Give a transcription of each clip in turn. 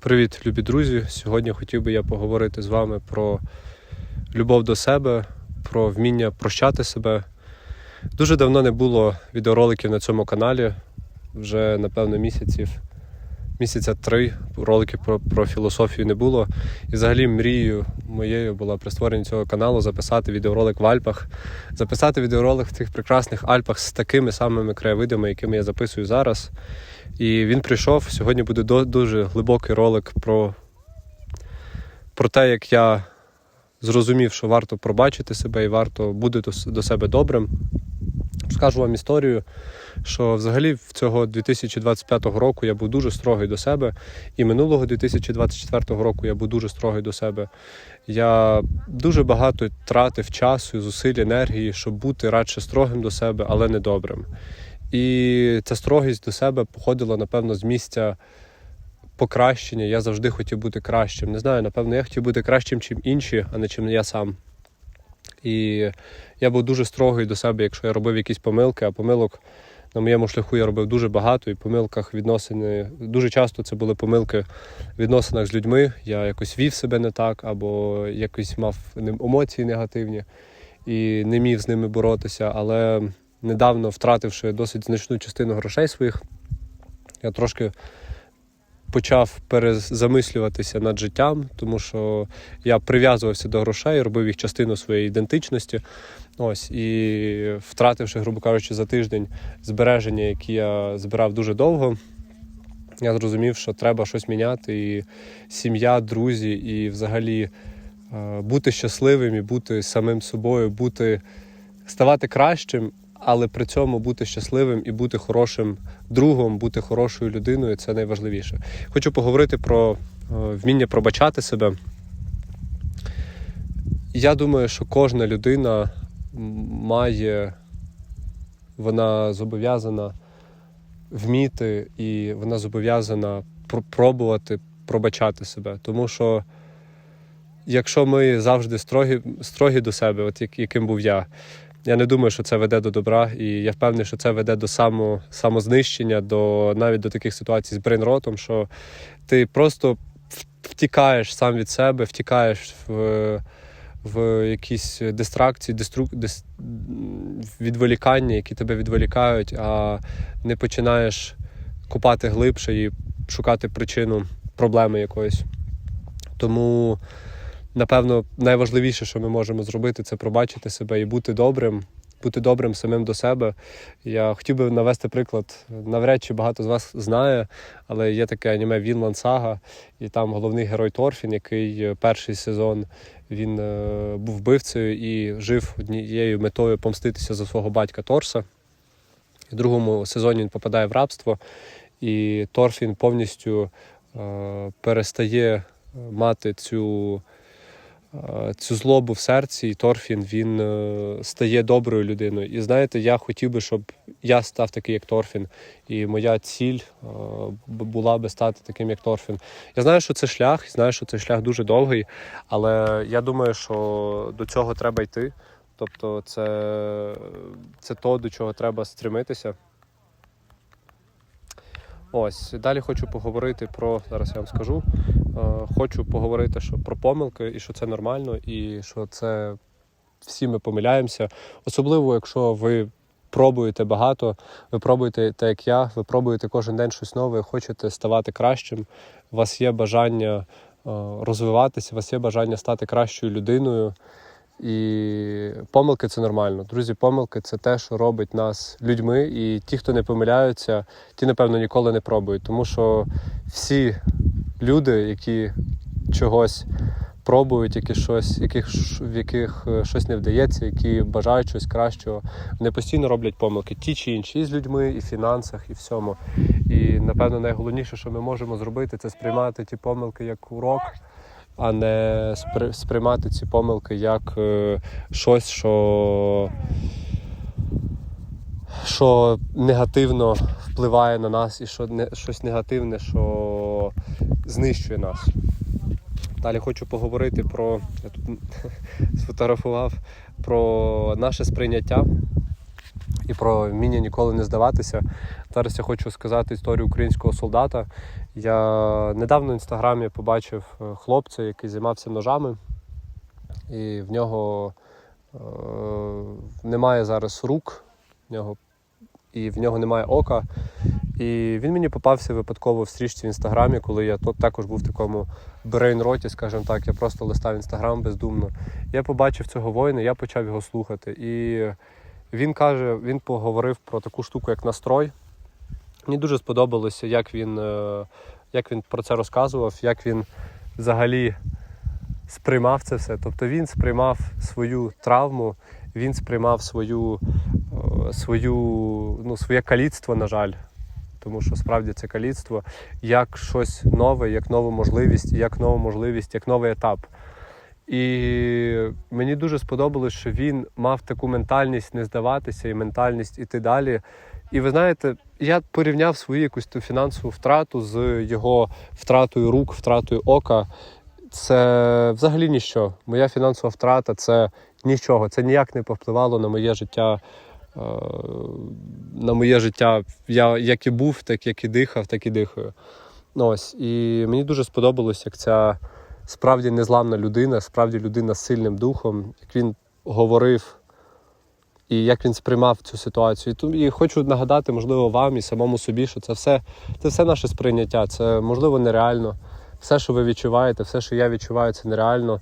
Привіт, любі друзі! Сьогодні хотів би я поговорити з вами про любов до себе, про вміння прощати себе. Дуже давно не було відеороликів на цьому каналі, вже напевно місяців, місяця три роликів про, про філософію не було. І взагалі мрією моєю була при створенні цього каналу записати відеоролик в Альпах, записати відеоролик в цих прекрасних Альпах з такими самими краєвидами, якими я записую зараз. І він прийшов. Сьогодні буде дуже глибокий ролик про, про те, як я зрозумів, що варто пробачити себе і варто бути до себе добрим. Скажу вам історію, що взагалі в цього 2025 року я був дуже строгий до себе, і минулого 2024 року я був дуже строгий до себе. Я дуже багато тратив часу, зусиль, енергії, щоб бути радше строгим до себе, але не добрим. І ця строгість до себе походила, напевно, з місця покращення. Я завжди хотів бути кращим. Не знаю, напевно, я хотів бути кращим, чим інші, а не чим я сам. І я був дуже строгий до себе, якщо я робив якісь помилки, а помилок на моєму шляху я робив дуже багато, і помилках відносини дуже часто це були помилки в відносинах з людьми. Я якось вів себе не так, або якось мав емоції негативні і не міг з ними боротися. Але недавно, втративши досить значну частину грошей своїх, я трошки почав перезамислюватися над життям, тому що я прив'язувався до грошей, робив їх частину своєї ідентичності. Ось і втративши, грубо кажучи, за тиждень збереження, які я збирав дуже довго. Я зрозумів, що треба щось міняти, і сім'я, друзі, і взагалі е, бути щасливим і бути самим собою, бути, ставати кращим, але при цьому бути щасливим і бути хорошим другом, бути хорошою людиною це найважливіше. Хочу поговорити про е, вміння пробачати себе. Я думаю, що кожна людина має, вона зобов'язана вміти і вона зобов'язана пробувати пробачати себе. Тому що якщо ми завжди строгі, строгі до себе, от яким був я, я не думаю, що це веде до добра, і я впевнений, що це веде до само, самознищення, до навіть до таких ситуацій з брейнротом, що ти просто втікаєш сам від себе, втікаєш в, в якісь дистракції, деструк, дис, відволікання, які тебе відволікають, а не починаєш купати глибше і шукати причину проблеми якоїсь. Тому, напевно, найважливіше, що ми можемо зробити, це пробачити себе і бути добрим, бути добрим самим до себе. Я хотів би навести приклад. Навряд чи багато з вас знає, але є таке аніме Вінланд Сага, і там головний герой Торфін, який е, перший сезон він е, був вбивцею і жив однією метою помститися за свого батька Торса. В другому сезоні він попадає в рабство, і Торфін повністю е, перестає е, мати цю, цю злобу в серці, і Торфін він е, стає доброю людиною. І знаєте, я хотів би, щоб я став такий, як Торфін, і моя ціль е, була би стати таким, як Торфін. Я знаю, що це шлях, знаю, що цей шлях дуже довгий, але я думаю, що до цього треба йти. Тобто, це, це то, до чого треба стремитися. Ось далі хочу поговорити про зараз я вам скажу. Е, хочу поговорити що про помилки і що це нормально, і що це всі ми помиляємося. Особливо, якщо ви пробуєте багато, ви пробуєте так, як я, ви пробуєте кожен день щось нове, хочете ставати кращим. У вас є бажання е, розвиватися, у вас є бажання стати кращою людиною. І помилки це нормально. Друзі, помилки це те, що робить нас людьми. І ті, хто не помиляються, ті, напевно, ніколи не пробують. Тому що всі люди, які чогось пробують, які щось, яких, в яких е, щось не вдається, які бажають щось кращого, вони постійно роблять помилки, ті чи інші, і з людьми, і в фінансах, і всьому. І напевно найголовніше, що ми можемо зробити, це сприймати ті помилки як урок а не сприймати ці помилки як е, щось, що, що негативно впливає на нас і що не, щось негативне, що знищує нас. Далі хочу поговорити про. Я тут сфотографував про наше сприйняття і про вміння ніколи не здаватися. Зараз я хочу сказати історію українського солдата. Я недавно в інстаграмі побачив е, хлопця, який займався ножами, і в нього е, немає зараз рук, в нього, і в нього немає ока. І він мені попався випадково в стрічці в інстаграмі, коли я тут також був в такому брейн-роті, скажімо так, я просто листав інстаграм бездумно. Я побачив цього воїна, я почав його слухати. І він каже, він поговорив про таку штуку, як настрой. Мені дуже сподобалося, як він, е, як він про це розказував, як він взагалі сприймав це все. Тобто він сприймав свою травму, він сприймав свою, е, свою, ну, своє каліцтво, на жаль. Тому що справді це каліцтво як щось нове, як нову можливість, як нову можливість, як новий етап. І мені дуже сподобалось, що він мав таку ментальність не здаватися і ментальність іти далі. І ви знаєте, я порівняв свою якусь ту фінансову втрату з його втратою рук, втратою ока. Це взагалі ніщо. Моя фінансова втрата це нічого. Це ніяк не повпливало на моє життя. е, На моє життя. Я як і був, так як і дихав, так і дихаю. Ну, Ось. І мені дуже сподобалось, як ця справді незламна людина, справді людина з сильним духом, як він говорив і як він сприймав цю ситуацію. І, хочу нагадати, можливо, вам і самому собі, що це все, це все наше сприйняття. Це можливо нереально. Все, що ви відчуваєте, все, що я відчуваю, це нереально.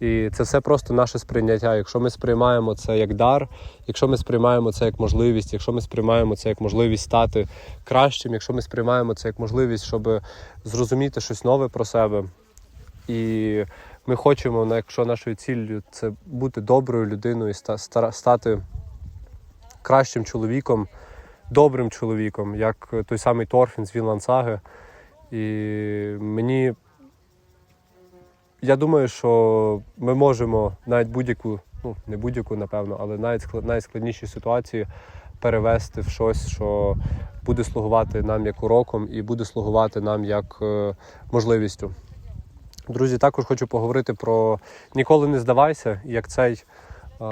І це все просто наше сприйняття. Якщо ми сприймаємо це як дар, якщо ми сприймаємо це як можливість, якщо ми сприймаємо це як можливість стати кращим, якщо ми сприймаємо це як можливість, щоб зрозуміти щось нове про себе. І ми хочемо, якщо нашою ціллю це бути доброю людиною, стати кращим чоловіком, добрим чоловіком, як той самий Торфін з Вінланд Саги. І мені я думаю, що ми можемо навіть будь-яку, ну не будь-яку, напевно, але навіть найскладніші ситуації перевести в щось, що буде слугувати нам як уроком і буде слугувати нам як е, можливістю. Друзі, також хочу поговорити про ніколи не здавайся, як цей, е,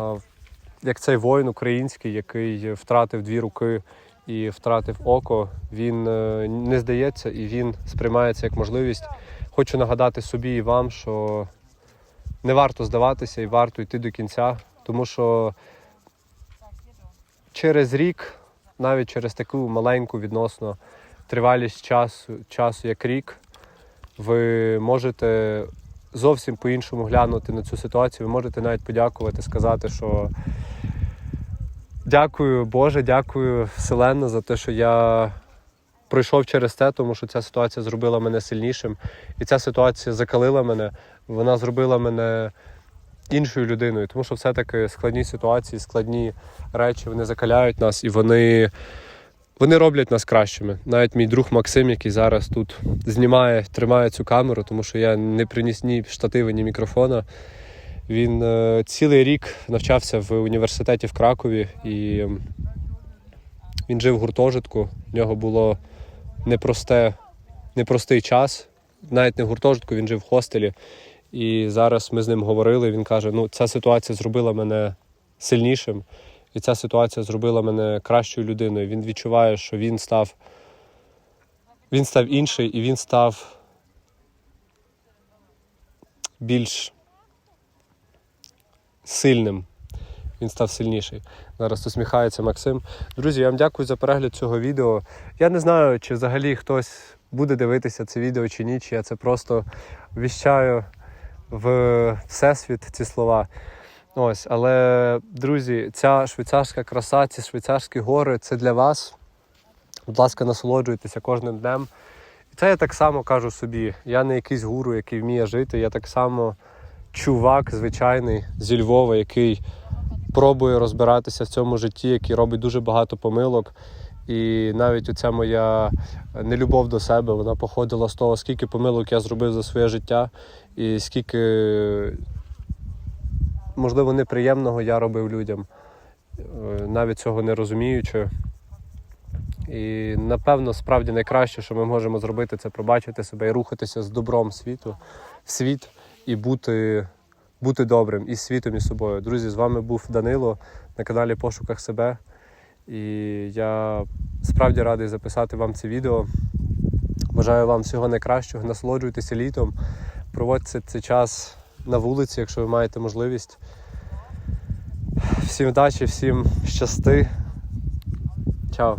як цей воїн український, який втратив дві руки і втратив око. Він е, не здається і він сприймається як можливість. Хочу нагадати собі і вам, що не варто здаватися і варто йти до кінця, тому що через рік, навіть через таку маленьку відносно тривалість часу, часу як рік, ви можете зовсім по-іншому глянути на цю ситуацію. Ви можете навіть подякувати, сказати, що дякую Боже, дякую Вселенна за те, що я пройшов через це, тому що ця ситуація зробила мене сильнішим. І ця ситуація закалила мене, вона зробила мене іншою людиною. Тому що все-таки складні ситуації, складні речі, вони закаляють нас і вони. Вони роблять нас кращими. Навіть мій друг Максим, який зараз тут знімає, тримає цю камеру, тому що я не приніс ні штативи, ні мікрофона. Він е, цілий рік навчався в університеті в Кракові і він жив в гуртожитку. В нього було непросте, непростий час. Навіть не в гуртожитку, він жив в хостелі. І зараз ми з ним говорили. Він каже: ну, ця ситуація зробила мене сильнішим. І ця ситуація зробила мене кращою людиною. Він відчуває, що він став, він став інший і він став більш сильним. Він став сильніший. Зараз усміхається Максим. Друзі, я вам дякую за перегляд цього відео. Я не знаю, чи взагалі хтось буде дивитися це відео чи ні, чи я це просто віщаю в всесвіт ці слова. Ось, але, друзі, ця швейцарська краса, ці швейцарські гори це для вас. Будь ласка, насолоджуйтеся кожним днем. І це я так само кажу собі. Я не якийсь гуру, який вміє жити. Я так само чувак звичайний зі Львова, який пробує розбиратися в цьому житті, який робить дуже багато помилок. І навіть оця моя нелюбов до себе, вона походила з того, скільки помилок я зробив за своє життя, і скільки можливо, неприємного я робив людям, е, навіть цього не розуміючи. І напевно, справді найкраще, що ми можемо зробити, це пробачити себе і рухатися з добром світу, в світ і бути, бути добрим і світом, і собою. Друзі, з вами був Данило на каналі Пошуках себе. І я справді радий записати вам це відео. Бажаю вам всього найкращого, насолоджуйтеся літом, проводьте цей час на вулиці, якщо ви маєте можливість. Всім вдачі, всім щасти. Чао.